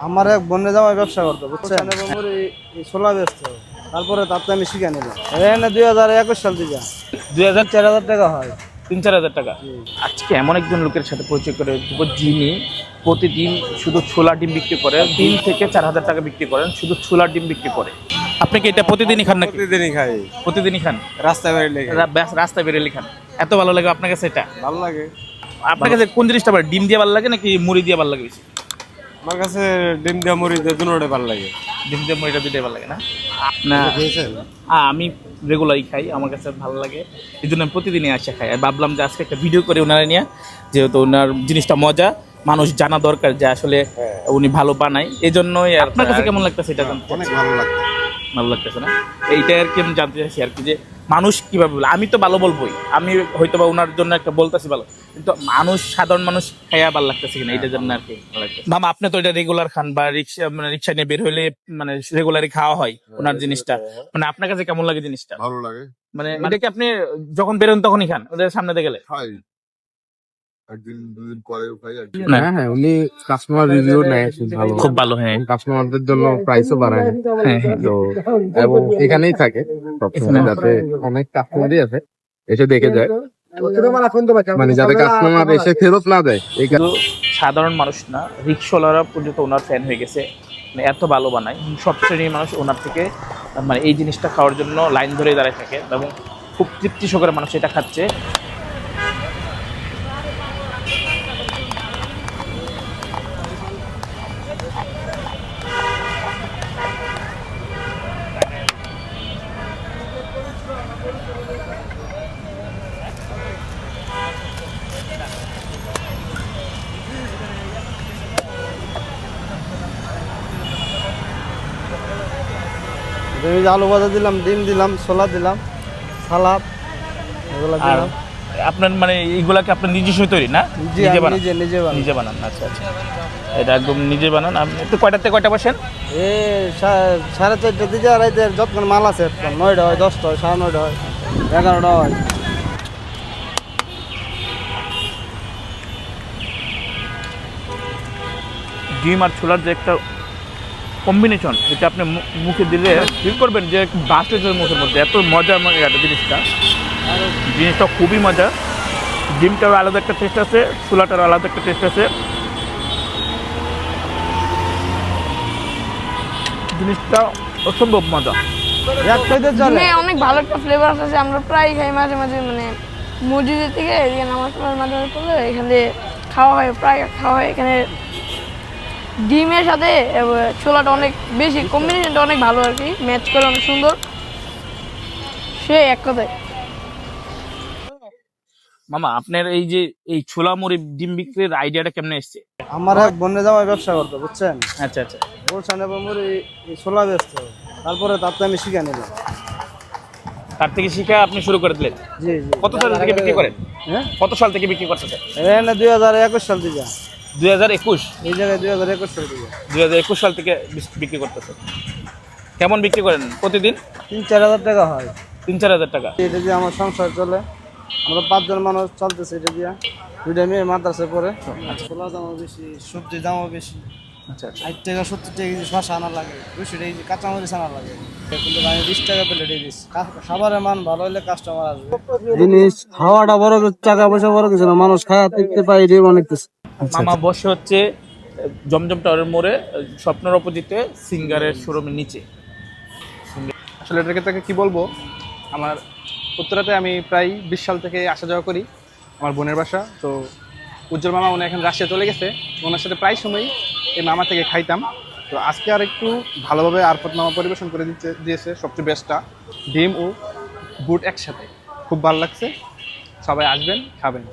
আমার এক বন্যে জামাই ব্যবসা করতো বুঝছেন? ছোলা ব্যস্ত তারপরে তাতে আমি শিখে নিলাম। এখানে দুই হাজার একুশ সাল থেকে। দুই হাজার চার হাজার টাকা হয়। তিন চার হাজার টাকা? আজকে এমন একজন লোকের সাথে পরিচয় করে দেবো যিনি প্রতিদিন শুধু ছোলা ডিম বিক্রি করে তিন থেকে চার হাজার টাকা বিক্রি করেন শুধু ছোলা ডিম বিক্রি করে? আপনি কি এটা প্রতিদিনই খান না প্রতিদিনই খাই। প্রতিদিনই খান? রাস্তায় বেরিয়ে রাস্তায় বেরোলে খান। এত ভালো লাগে আপনার কাছে এটা? ভালো লাগে। আপনার কাছে কোন জিনিসটা ভালো? ডিম দিয়ে ভালো লাগে নাকি মুড়ি দিয়ে ভালো লাগে বেশি? আমার কাছে ডিম দেওয়া মুড়ি দিয়ে দুটোটাই ভালো লাগে। ডিম দিয়ে মুড়িটা দুটোই ভালো লাগে না? না। আমি রেগুলারই খাই আমার কাছে ভালো লাগে। এই জন্য আমি প্রতিদিনই আসে খাই। আর ভাবলাম যে আজকে একটা ভিডিও করে ওনারা নিয়ে যেহেতু ওনার জিনিসটা মজা মানুষ জানা দরকার যে আসলে উনি ভালো বানায়। এই জন্যই আর আপনার কাছে কেমন লাগতেছে এটা জানতে অনেক ভালো লাগে ভালো লাগতেছে না? এইটা আর কি আমি জানতে চাইছি আর কি যে মানুষ কীভাবে বলে? আমি তো ভালো বলবোই। আমি হয়তো বা ওনার জন্য একটা বলতেছি ভালো। মানুষ সাধারণ মানুষ খাইয়া ভালো লাগতেছে কিনা এইটার জন্য আর কি। মামা আপনি তো এটা রেগুলার খান বা রিক্সা মানে রিক্সা নিয়ে বের হইলে মানে রেগুলারই খাওয়া হয় ওনার জিনিসটা। মানে আপনার কাছে কেমন লাগে জিনিসটা? ভালো লাগে। মানে এটা কি আপনি যখন বেরোন তখনই খান ওদের সামনে দিয়ে গেলে? একদিন দুদিন পরেও খাই হ্যাঁ হ্যাঁ উনি কাস্টমার রিভিউ নেয় খুব ভালো। খুব ভালো হ্যাঁ। কাস্টমারদের জন্য প্রাইসও বাড়ায়। হ্যাঁ, হ্যাঁ। তো এবং এখানেই থাকে যাতে অনেক কাস্টমারই আছে এসে দেখে যায়। মানে যাতে কাস্টমার এসে ফেরত না দেয় এই সাধারণ মানুষ না রিক্সাওয়ালারা পর্যন্ত ওনার ফ্যান হয়ে গেছে। মানে এত ভালো বানায়। সব শ্রেণির মানুষ ওনার থেকে মানে এই জিনিসটা খাওয়ার জন্য লাইন ধরে দাঁড়িয়ে থাকে এবং খুব তৃপ্তি সহকারে মানুষ এটা খাচ্ছে। আমি যে আলু ভাজা দিলাম ডিম দিলাম ছোলা দিলাম সালাদ এগুলো আর দিলাম। আপনার মানে এইগুলাকে আপনার নিজস্ব তৈরি না? জি নিজে আমি বানান? নিজে নিজে বানাই। নিজে বানান আচ্ছা আচ্ছা। এটা একদম নিজে বানান। আপনি একটু কয়টার থেকে কয়টা বসেন? এ সা- সাড়ে চারটে দিকে রাইতে যতক্ষণ মাল আছে নয়টা হয় দশটা হয় সাড়ে নয়টা হয় এগারোটা হয়। ডিম আর ছোলার যে একটা কম্বিনেশন এটা আপনি মুখে দিলে ফিল করবেন যে বাস্ট হয়েছে মুখের মধ্যে এত মজা আমার একটা জিনিসটা। জিনিসটা খুবই মজা ডিমটার আলাদা একটা টেস্ট আছে ছোলাটার আলাদা একটা টেস্ট আছে। জিনিসটা অসম্ভব মজা। অনেক ভালো একটা ফ্লেভার আছে আমরা প্রায় খাই মাঝে মাঝে মানে মসজিদের থেকে এদিকে নামাজ মাঝে মাঝে পড়লে এখান খাওয়া হয় প্রায় খাওয়া হয় এখানে ডিমের সাথে ছোলাটা অনেক বেশি কম্বিনেশনটা অনেক ভালো আর কি ম্যাচ করে অনেক সুন্দর। সে এক কথায়। মামা আপনার এই যে এই ছোলা মুড়ি ডিম বিক্রির আইডিয়াটা কেমনে এসছে? আমার এক ব্যবসা করতো বুঝছেন? আচ্ছা আচ্ছা। বলছেন এবং এই ছোলা ব্যস্ত তারপরে তাতে আমি শিখে নিলাম। তার থেকে শিখা আপনি শুরু করে দিলেন? জি জি। কত সাল থেকে বিক্রি করেন? হ্যাঁ? কত সাল থেকে বিক্রি করতেছেন? এখানে দুই হাজার একুশ সাল থেকে। দুই হাজার একুশ? এই জায়গায় দুই হাজার একুশ সাল থেকে দুই হাজার একুশ সাল থেকে বিক্রি করতেছে। কেমন বিক্রি করেন প্রতিদিন? তিন চার হাজার টাকা হয়। তিন চার হাজার টাকা। এটা দিয়ে আমার সংসার চলে। আমরা পাঁচজন মানুষ চলতেছে এটা দিয়ে। দুইটা মেয়ে মাদ্রাসে পড়ে। ছোলার দামও বেশি সবজির দামও বেশি। আচ্ছা আচ্ছা। ষাট টাকা সত্তর টাকা কেজি শশা আনা লাগে। দুশো টাকা কেজি কাঁচামরিচ আনা লাগে। কিন্তু আমি বিশ টাকা প্লেট দিচ্ছি খাবারের মান ভালো হলে কাস্টমার আসবে। জিনিস খাওয়াটা বড় টাকা পয়সা বড় কিছু না। মানুষ খাওয়া দেখতে পাই এটাই অনেক কিছু। মামা বসে হচ্ছে জমজম টাওয়ারের মোড়ে স্বপ্নের অপোজিটে সিঙ্গারের শোরুমের নিচে। আসলে এটাকে তাকে কি বলব? আমার উত্তরাতে আমি প্রায় বিশ সাল থেকে আসা যাওয়া করি আমার বোনের বাসা। তো উজ্জ্বল মামা উনি এখন রাশিয়া চলে গেছে। ওনার সাথে প্রায় সময়ই এই মামা থেকে খাইতাম। তো আজকে আর একটু ভালোভাবে আরফত মামা পরিবেশন করে দিচ্ছে দিয়েছে সবচেয়ে বেস্টটা ডিম ও বুট একসাথে। খুব ভালো লাগছে। সবাই আসবেন খাবেন।